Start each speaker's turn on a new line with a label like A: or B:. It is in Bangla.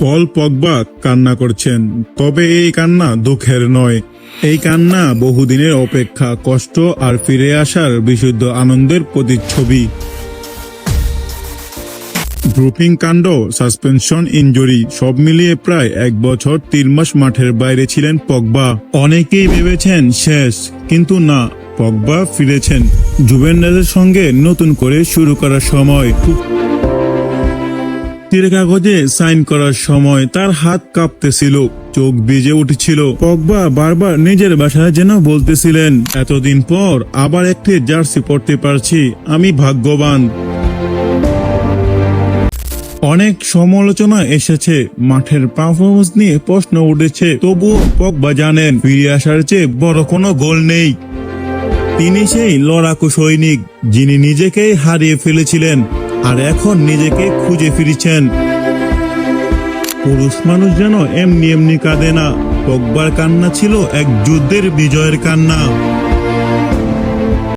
A: পল পগবা কান্না করছেন। তবে এই কান্না দুঃখের নয়। এই কান্না বহুদিনের অপেক্ষা কষ্ট আর ফিরে আসার বিশুদ্ধ আনন্দের প্রতিচ্ছবি। ড্রুপিং কাণ্ড, সাসপেনশন, ইনজুরি সব মিলিয়ে প্রায় এক বছর তিন মাস মাঠের বাইরে ছিলেন পগবা অনেকেই ভেবেছেন শেষ, কিন্তু না পগবা ফিরেছেন। জুভেন্ডাসের সঙ্গে নতুন করে শুরু করার সময়। তীরে কাগজে সাইন করার সময় তার হাত কাঁপতেছিল, চোখ ভিজে উঠেছিল। পগবা বারবার নিজের বাসায় যেন বলতেছিলেন, এতদিন পর আবার একটি জার্সি পড়তে পারছি, আমি ভাগ্যবান। অনেক সমালোচনা এসেছে, মাঠের পারফরমেন্স নিয়ে প্রশ্ন উঠেছে, তবুও পগবা জানেন, ফিরে আসার চেয়ে বড় কোনো গোল নেই। তিনি সেই লড়াকু সৈনিক, যিনি নিজেকেই হারিয়ে ফেলেছিলেন। আর এখন নিজেকে খুঁজে ফিরেছেন। পুরুষ মানুষ যেন এমনি এমনি কাঁদে না পগবার কান্না ছিল এক যুদ্ধের বিজয়ের কান্না।